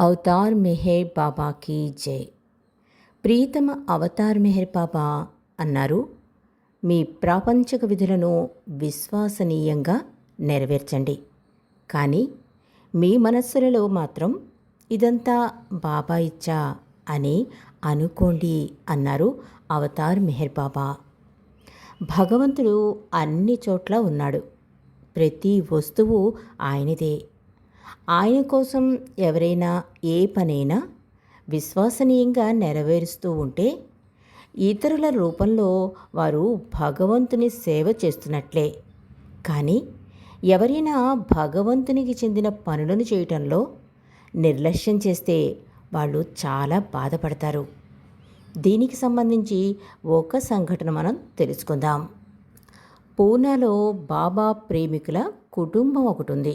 Avatar Meher బాబాకి జై. ప్రీతమ అవతార్ మెహర్ బాబా అన్నారు. మీ ప్రాపంచక విధులను విశ్వసనీయంగా నెరవేర్చండి. కానీ మీ మనస్సులలో మాత్రం ఇదంతా బాబా ఇచ్చా అని అనుకోండి అన్నారు అవతార్ మెహర్ బాబా. భగవంతుడు అన్ని చోట్ల ఉన్నాడు. ప్రతి వస్తువు ఆయనదే. ఆయన కోసం ఎవరైనా ఏ పనైనా విశ్వసనీయంగా నెరవేరుస్తూ ఉంటే ఇతరుల రూపంలో వారు భగవంతుని సేవ చేస్తున్నట్లే. కానీ ఎవరైనా భగవంతునికి చెందిన పనులను చేయటంలో నిర్లక్ష్యం చేస్తే వాళ్ళు చాలా బాధపడతారు. దీనికి సంబంధించి ఒక సంఘటన మనం తెలుసుకుందాం. పూనాలో బాబా ప్రేమికుల కుటుంబం ఒకటి ఉంది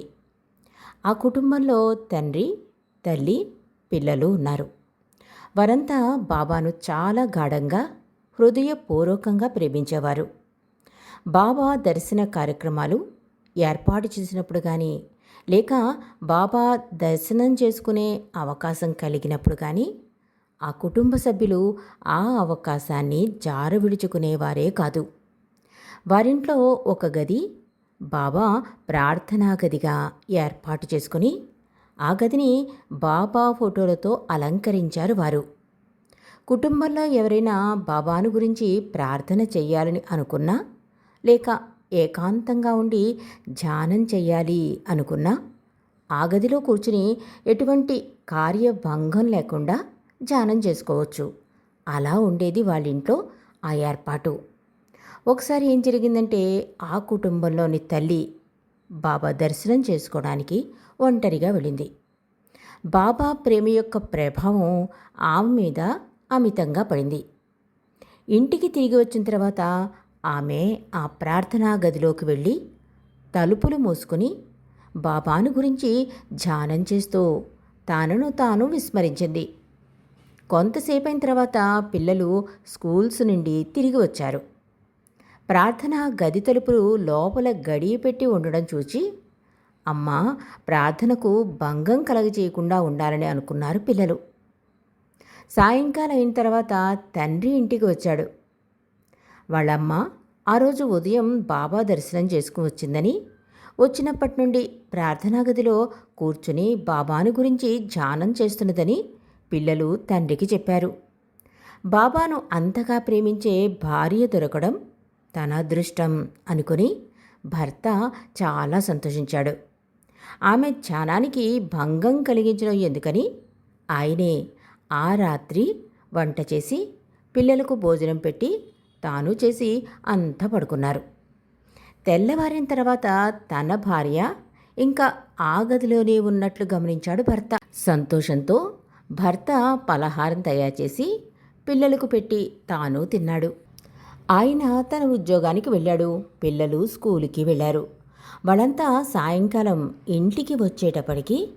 ఆ కుటుంబంలో తండ్రి తల్లి పిల్లలు ఉన్నారు. వారంతా బాబాను చాలా గాఢంగా హృదయపూర్వకంగా ప్రేమించేవారు. బాబా దర్శన కార్యక్రమాలు ఏర్పాటు చేసినప్పుడు కానీ లేక బాబా దర్శనం చేసుకునే అవకాశం కలిగినప్పుడు కానీ ఆ కుటుంబ సభ్యులు ఆ అవకాశాన్ని జారు విడుచుకునేవారే కాదు. వారింట్లో ఒక గది బాబా ప్రార్థనా గదిగా ఏర్పాటు చేసుకుని ఆ గదిని బాబా ఫోటోలతో అలంకరించారు వారు. కుటుంబంలో ఎవరైనా బాబాను గురించి ప్రార్థన చెయ్యాలని అనుకున్నా లేక ఏకాంతంగా ఉండి ధ్యానం చెయ్యాలి అనుకున్నా ఆ గదిలో కూర్చుని ఎటువంటి కార్యభంగం లేకుండా ధ్యానం చేసుకోవచ్చు. అలా ఉండేది వాళ్ళ ఇంట్లో ఆ ఏర్పాటు. ఒకసారి ఏం జరిగిందంటే ఆ కుటుంబంలోని తల్లి బాబా దర్శనం చేసుకోవడానికి ఒంటరిగా వెళ్ళింది. బాబా ప్రేమ యొక్క ప్రభావం ఆమె మీద అమితంగా పడింది. ఇంటికి తిరిగి వచ్చిన తర్వాత ఆమె ఆ ప్రార్థనా గదిలోకి వెళ్ళి తలుపులు మూసుకుని బాబాను గురించి ధ్యానం చేస్తూ తానను తాను విస్మరించింది. కొంతసేపైన తర్వాత పిల్లలు స్కూల్స్ నుండి తిరిగి వచ్చారు. ప్రార్థన గది తలుపులు లోపల గడియ పెట్టి ఉండడం చూచి అమ్మ ప్రార్థనకు భంగం కలగజేయకుండా ఉండాలని అనుకున్నారు పిల్లలు. సాయంకాలం అయిన తర్వాత తండ్రి ఇంటికి వచ్చాడు. వాళ్ళమ్మ ఆ రోజు ఉదయం బాబా దర్శనం చేసుకుని వచ్చిందని వచ్చినప్పటి నుండి ప్రార్థనా గదిలో కూర్చుని బాబాను గురించి ధ్యానం చేస్తున్నదని పిల్లలు తండ్రికి చెప్పారు. బాబాను అంతగా ప్రేమించే భార్య దొరకడం తన అదృష్టం అనుకుని భర్త చాలా సంతోషించాడు. ఆమె ధ్యానానికి భంగం కలిగించడం ఎందుకని? ఆయనే ఆ రాత్రి వంట చేసి పిల్లలకు భోజనం పెట్టి తాను చేసి అంతా పడుకున్నారు. తెల్లవారిన తర్వాత తన భార్య ఇంకా ఆ గదిలోనే ఉన్నట్లు గమనించాడు భర్త. సంతోషంతో భర్త పలహారం తయారు చేసి పిల్లలకు పెట్టి తాను తిన్నాడు. ఆయన తన ఉద్యోగానికి వెళ్ళాడు. పిల్లలు స్కూలుకి వెళ్ళారు. వాళ్ళంతా సాయంకాలం ఇంటికి వచ్చేటప్పటికి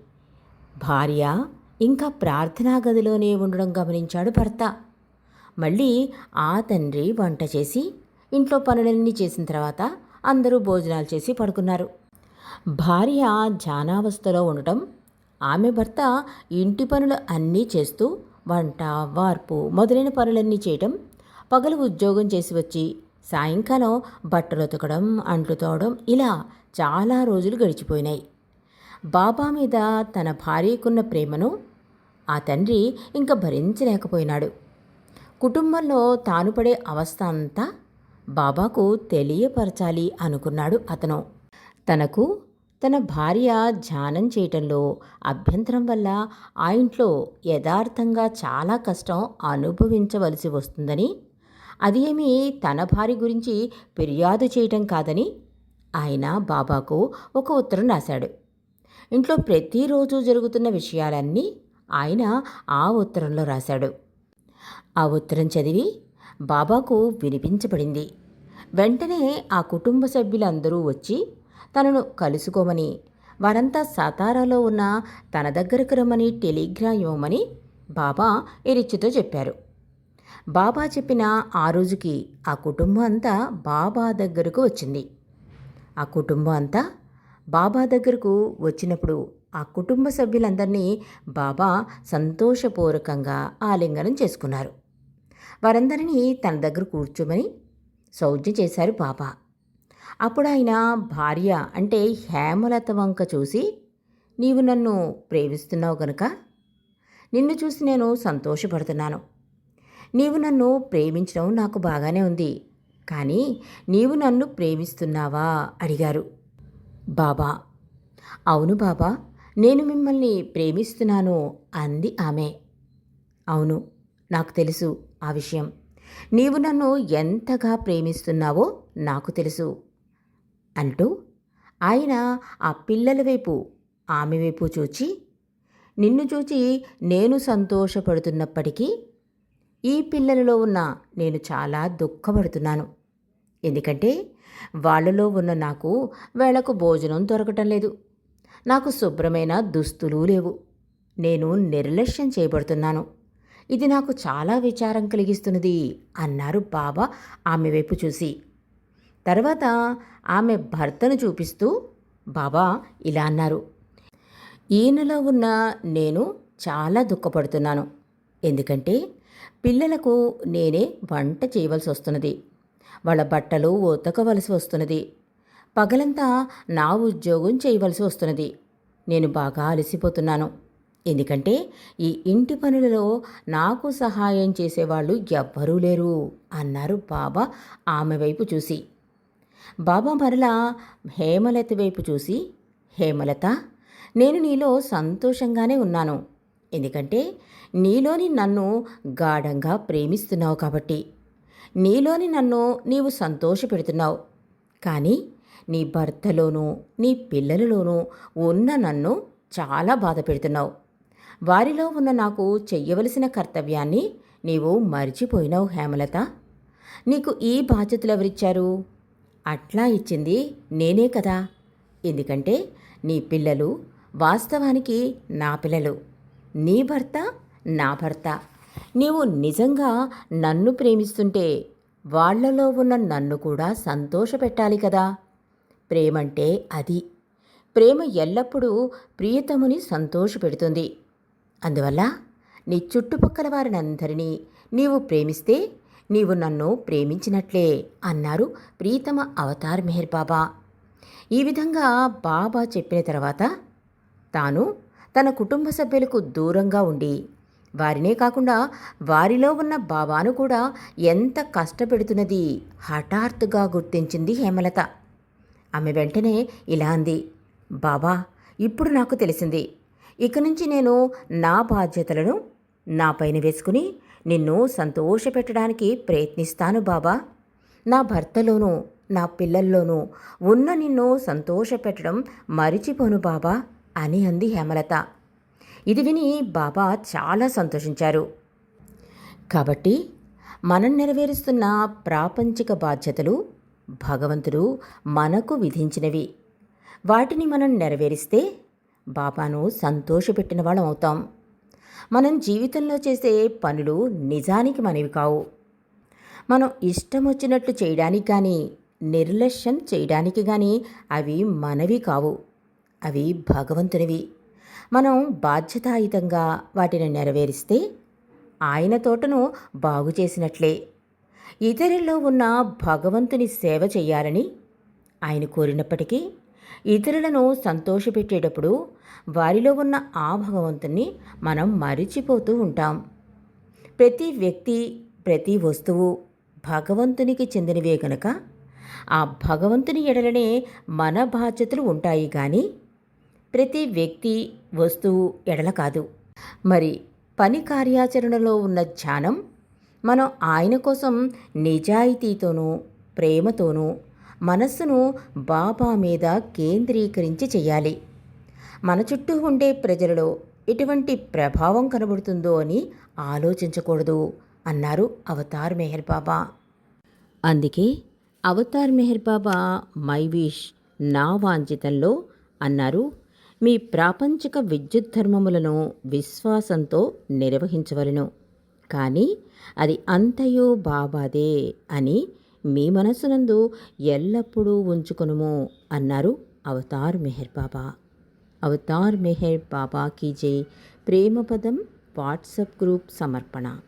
భార్య ఇంకా ప్రార్థనా గదిలోనే ఉండడం గమనించాడు భర్త. మళ్ళీ ఆ తండ్రి వంట చేసి ఇంట్లో పనులన్నీ చేసిన తర్వాత అందరూ భోజనాలు చేసి పడుకున్నారు. భార్య ధ్యానావస్థలో ఉండటం ఆమె భర్త ఇంటి పనులు అన్నీ చేస్తూ వంట వార్పు మొదలైన పనులన్నీ చేయటం పగలు ఉద్యోగం చేసి వచ్చి సాయంకాలం బట్టలు ఉతకడం అంట్లు తోవడం ఇలా చాలా రోజులు గడిచిపోయినాయి. బాబా మీద తన భార్యకున్న ప్రేమను ఆ తండ్రి ఇంకా భరించలేకపోయినాడు. కుటుంబంలో తాను పడే అవస్థ అంతా బాబాకు తెలియపరచాలి అనుకున్నాడు అతను. తనకు తన భార్య ధ్యానం చేయటంలో అభ్యంతరం వల్ల ఆ ఇంట్లో యథార్థంగా చాలా కష్టం అనుభవించవలసి వస్తుందని అది ఏమీ తన భార్య గురించి ఫిర్యాదు చేయటం కాదని ఆయన బాబాకు ఒక ఉత్తరం రాశాడు. ఇంట్లో ప్రతిరోజు జరుగుతున్న విషయాలన్నీ ఆయన ఆ ఉత్తరంలో రాశాడు. ఆ ఉత్తరం చదివి బాబాకు వినిపించబడింది. వెంటనే ఆ కుటుంబ సభ్యులందరూ వచ్చి తనను కలుసుకోమని వారంతా సతారాలో ఉన్న తన దగ్గరకు రమ్మని టెలిగ్రామ్ ఇవ్వమని బాబా ఇరిచ్చితో చెప్పారు. బాబా చెప్పిన ఆ రోజుకి ఆ కుటుంబం అంతా బాబా దగ్గరకు వచ్చింది. ఆ కుటుంబం అంతా బాబా దగ్గరకు వచ్చినప్పుడు ఆ కుటుంబ సభ్యులందరినీ బాబా సంతోషపూర్వకంగా ఆలింగనం చేసుకున్నారు. వారందరినీ తన దగ్గర కూర్చోమని సౌజ్ఞ చేశారు బాబా. అప్పుడు ఆయన భార్య అంటే హేమలత వంక చూసి నీవు నన్ను ప్రేమిస్తున్నావు గనుక? నిన్ను చూసి నేను సంతోషపడుతున్నాను. నీవు నన్ను ప్రేమించడం నాకు బాగానే ఉంది. కానీ నీవు నన్ను ప్రేమిస్తున్నావా? అడిగారు. బాబా అవును బాబా నేను మిమ్మల్ని ప్రేమిస్తున్నాను అంది ఆమె. అవును నాకు తెలుసు ఆ విషయం. నీవు నన్ను ఎంతగా ప్రేమిస్తున్నావో నాకు తెలుసు అంటూ ఆయన ఆ పిల్లల వైపు ఆమె వైపు చూచి నిన్ను చూచి నేను సంతోషపడుతున్నప్పటికీ ఈ పిల్లలలో ఉన్న నేను చాలా దుఃఖపడుతున్నాను. ఎందుకంటే వాళ్ళలో ఉన్న నాకు వేళకు భోజనం దొరకటం లేదు. నాకు శుభ్రమైన దుస్తులు లేవు. నేను నిర్లక్ష్యం చేయబడుతున్నాను. ఇది నాకు చాలా విచారం కలిగిస్తున్నది అన్నారు బాబా ఆమె వైపు చూసి. తర్వాత ఆమె భర్తను చూపిస్తూ బాబా ఇలా అన్నారు. ఈయనలో ఉన్న నేను చాలా దుఃఖపడుతున్నాను. ఎందుకంటే పిల్లలకు నేనే వంట చేయవలసి వస్తున్నది. వాళ్ళ బట్టలు ఉతకవలసి వస్తున్నది. పగలంతా నా ఉద్యోగం చేయవలసి వస్తున్నది. నేను బాగా అలసిపోతున్నాను. ఎందుకంటే ఈ ఇంటి పనులలో నాకు సహాయం చేసేవాళ్ళు ఎవ్వరూ లేరు అన్నారు బాబా ఆమె వైపు చూసి. బాబా మరలా హేమలత వైపు చూసి హేమలత నేను నీలో సంతోషంగానే ఉన్నాను. ఎందుకంటే నీలోని నన్ను గాఢంగా ప్రేమిస్తున్నావు కాబట్టి. నీలోని నన్ను నీవు సంతోషపెడుతున్నావు. కానీ నీ భర్తలోనూ నీ పిల్లలలోనూ ఉన్న నన్ను చాలా బాధ పెడుతున్నావు వారిలో ఉన్న నాకు చెయ్యవలసిన కర్తవ్యాన్ని నీవు మర్చిపోయినావు హేమలత. నీకు ఈ బాధ్యతలు ఎవరిచ్చారు? అట్లా ఇచ్చింది నేనే కదా. ఎందుకంటే నీ పిల్లలు వాస్తవానికి నా పిల్లలు. నీ భర్త నా భర్త. నీవు నిజంగా నన్ను ప్రేమిస్తుంటే వాళ్ళలో ఉన్న నన్ను కూడా సంతోషపెట్టాలి కదా? ప్రేమంటే అది. ప్రేమ ఎల్లప్పుడూ ప్రియతముని సంతోషపెడుతుంది. అందువల్ల నీ చుట్టుపక్కల వారినందరినీ నీవు ప్రేమిస్తే నీవు నన్ను ప్రేమించినట్లే అన్నారు ప్రీతమ అవతార్ మెహర్ బాబా. ఈ విధంగా బాబా చెప్పిన తర్వాత తాను తన కుటుంబ సభ్యులకు దూరంగా ఉండి వారినే కాకుండా వారిలో ఉన్న బాబాను కూడా ఎంత కష్టపెడుతున్నది హఠాత్తుగా గుర్తించింది హేమలత. ఆమె వెంటనే ఇలా అంది బాబా ఇప్పుడు నాకు తెలిసింది. ఇక నుంచి నేను నా బాధ్యతలను నా పైన వేసుకుని నిన్ను సంతోషపెట్టడానికి ప్రయత్నిస్తాను బాబా. నా భర్తలోనూ నా పిల్లల్లోనూ ఉన్న నిన్ను సంతోషపెట్టడం మరిచిపోను బాబా అని అంది హేమలత. ఇది విని బాబా చాలా సంతోషించారు. కాబట్టి మనం నెరవేరుస్తున్న ప్రాపంచిక బాధ్యతలు భగవంతుడు మనకు విధించినవి. వాటిని మనం నెరవేరిస్తే బాబాను సంతోషపెట్టిన వాళ్ళం అవుతాం. మనం జీవితంలో చేసే పనులు నిజానికి మనవి కావు. మనం ఇష్టం వచ్చినట్లు చేయడానికి కానీ నిర్లక్ష్యం చేయడానికి కానీ అవి మనవి కావు. అవి భగవంతునివి. మనం బాధ్యతాయుతంగా వాటిని నెరవేరిస్తే ఆయన తోటను బాగు చేసినట్లే. ఇతరుల్లో ఉన్న భగవంతుని సేవ చేయాలని ఆయన కోరినప్పటికీ ఇతరులను సంతోషపెట్టేటప్పుడు వారిలో ఉన్న ఆ భగవంతుని మనం మరిచిపోతూ ఉంటాం. ప్రతి వ్యక్తి ప్రతి వస్తువు భగవంతునికి చెందినవే గనక ఆ భగవంతుని ఎడలనే మన బాధ్యతలు ఉంటాయి కానీ ప్రతి వ్యక్తి వస్తువు ఎడల కాదు. మరి పని కార్యాచరణలో ఉన్న ధ్యానం మనం ఆయన కోసం నిజాయితీతోనూ ప్రేమతోనూ మనస్సును బాబా మీద కేంద్రీకరించి చేయాలి. మన చుట్టూ ఉండే ప్రజలలో ఎటువంటి ప్రభావం కనబడుతుందో అని ఆలోచించకూడదు అన్నారు అవతార్ మెహర్ బాబా. అందుకే అవతార్ మెహర్ బాబా మై విష్ నా వాంఛితంలో అన్నారు మీ ప్రాపంచిక విద్యుత్ ధర్మములను విశ్వాసంతో నిర్వహించవలను. కానీ అది అంతయో బాబాదే అని మీ మనసునందు ఎల్లప్పుడూ ఉంచుకొనుము అన్నారు అవతార్ మెహర్ బాబా. అవతార్ మెహర్ బాబా కీ జై. ప్రేమపదం వాట్సప్ గ్రూప్ సమర్పణ.